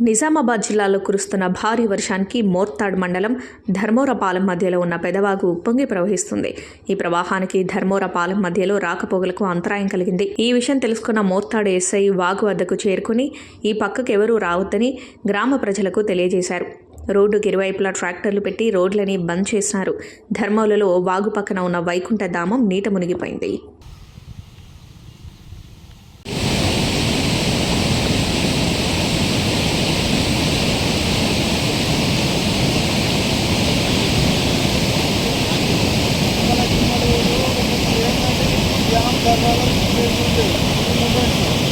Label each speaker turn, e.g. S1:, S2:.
S1: నిజామాబాద్ జిల్లాలో కురుస్తున్న భారీ వర్షానికి మోర్తాడ్ మండలం ధర్మోరపాలెం మధ్యలో ఉన్న పెదవాగు ఉప్పొంగి ప్రవహిస్తుంది. ఈ ప్రవాహానికి ధర్మోరపాలెం మధ్యలో రాకపోగలకు అంతరాయం కలిగింది. ఈ విషయం తెలుసుకున్న మోర్తాడ్ ఎస్ఐ వాగు వద్దకు చేరుకుని ఈ పక్కకు ఎవరూ రావద్దని గ్రామ ప్రజలకు తెలియజేశారు. రోడ్డుకి ఇరువైపులా ట్రాక్టర్లు పెట్టి రోడ్లని బంద్ చేసినారు ధర్మోలలో వాగు పక్కన ఉన్న వైకుంఠ ధామం నీట మునిగిపోయింది.
S2: Thank you.